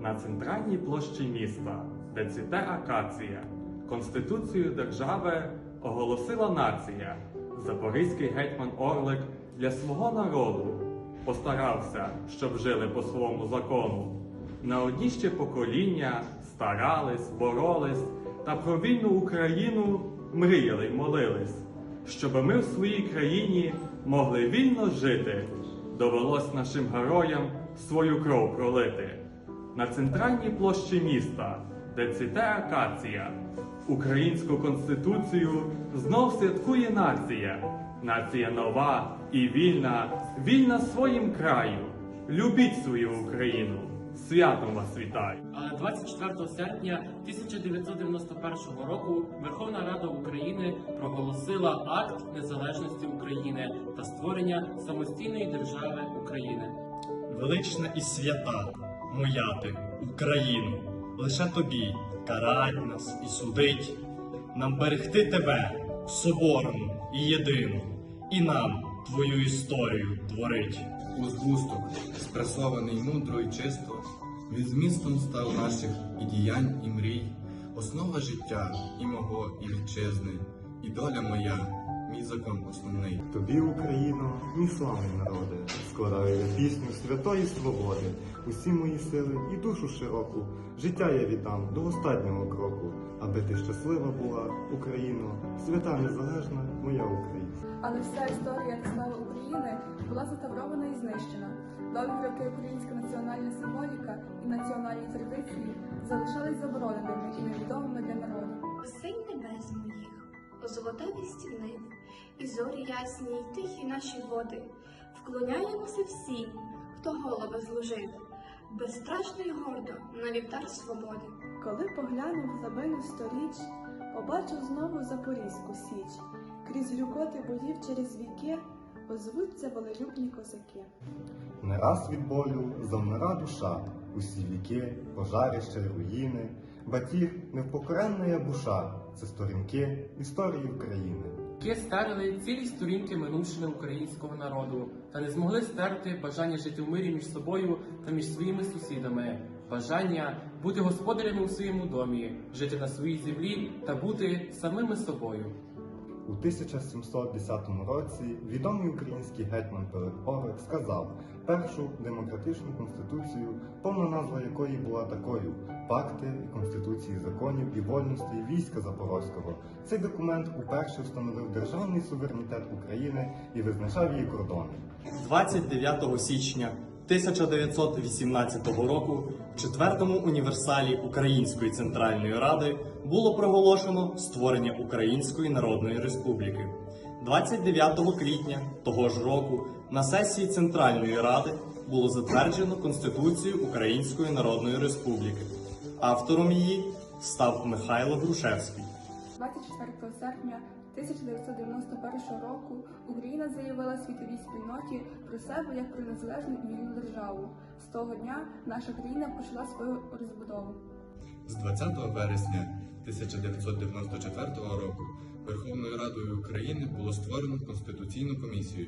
на центральній площі міста, де цвіте акація, Конституцію держави оголосила нація. Запорізький гетьман Орлик для свого народу постарався, щоб жили по своєму закону. На одні ще покоління старались, боролись та про вільну Україну мріяли й молились, щоб ми в своїй країні могли вільно жити. Довелось нашим героям свою кров пролити. На центральній площі міста, де цвіте акація, українську конституцію знов святкує нація. Нація нова і вільна, вільна своїм краю. Любіть свою Україну. Святом вас вітаю! А 24 серпня 1991 року Верховна Рада України проголосила акт незалежності України та створення самостійної держави України. Велична і свята, моя ти, Україну, лише тобі карать нас і судить, нам берегти тебе, соборну і єдину, і нам твою історію творить. у згусток, спресований мудро і чисто, він змістом став наших і діянь, і мрій, основа життя і мого, і вітчизни, і доля моя, мій закон основний. Тобі, Україно, мій славний народи, складаю я пісню святої свободи, усі мої сили і душу широку, життя я віддам до останнього кроку, аби ти щаслива була, Україно, свята незалежна моя Україна. Але вся історія та слава України була затаврована і знищена. Довгі роки українська національна символіка і національні традиції залишались забороненими і невідомими для народу. Осень небес моїх, о золотаві стіни, і зорі ясні, й тихі наші води, вклоняємося всі, хто голови зложив, безстрашно й гордо на вівтар свободи. Коли поглянув в глибину сторіч, побачив знову Запорізьку січ. Крізь грюкоти боїв через віки озвуться волелюбні козаки. Не раз від болю завмира душа, усі віки, пожарища руїни, батіг невпокоренна буша, це сторінки історії України. які старили цілі сторінки минувшини українського народу та не змогли стерти бажання жити в мирі між собою та між своїми сусідами, бажання бути господарями у своєму домі, жити на своїй землі та бути самими собою. У 1710 році відомий український гетьман Пилип Орик сказав першу демократичну конституцію, повна назва якої була такою: Пакти конституції законів і вольностей війська Запорозького. Цей документ уперше встановив державний суверенітет України і визначав її кордони. 29 січня 1918 року в четвертому універсалі Української Центральної Ради було проголошено створення Української Народної Республіки. 29 квітня того ж року на сесії Центральної Ради було затверджено Конституцію Української Народної Республіки. Автором її став Михайло Грушевський. 24 серпня 1991 року Україна заявила світовій спільноті про себе як про незалежну і вільну державу. З того дня наша країна почала свою розбудову. З 20 вересня 1994 року Верховною Радою України було створено Конституційну комісію,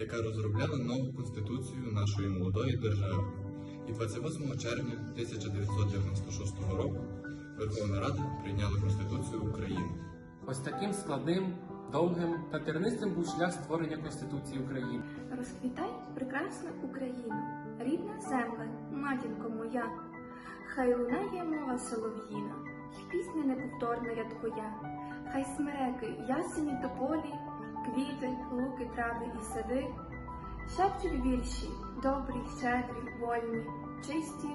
яка розробляла нову конституцію нашої молодої держави. І 28 червня 1996 року Верховна Рада прийняла Конституцію України. Ось таким складним, довгим та тернистим був шлях створення Конституції України. Розквітай, прекрасна Україна, рідна земля, матінко моя, хай лунає мова солов'їна, й пісня неповторна я твоя, хай смереки, ясені тополі, квіти, луки, трави і сади, шепчуть вірші, добрі, щедрі, вольні, чисті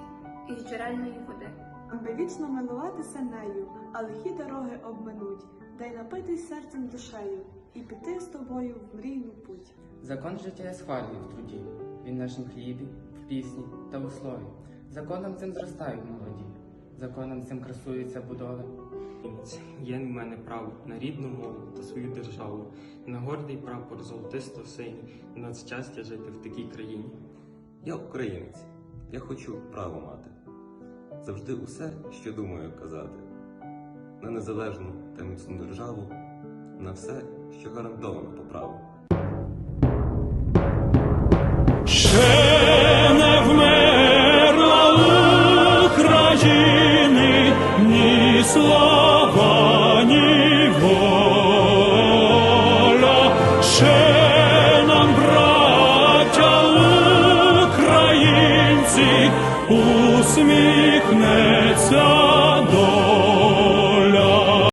із джерельної води. Аби вічно милуватися нею, а лихі дороги обминуть, дай напитись серцем душею і піти з тобою в мрійну путь. Закон життя я схвалюю в труді, він в нашім хлібі, в пісні та у слові. Законом цим зростають молоді, законом цим красується будови. Є в мене право на рідну мову та свою державу, на гордий прапор золотисто синій, на щастя жити в такій країні. Я українець, я хочу право мати. Завжди усе, що думаю казати на незалежну та міцну державу, на все, що гарантовано по праву. Ще не вмерла України ні слова, ні. Ще нам, браття українці, усміхнеться.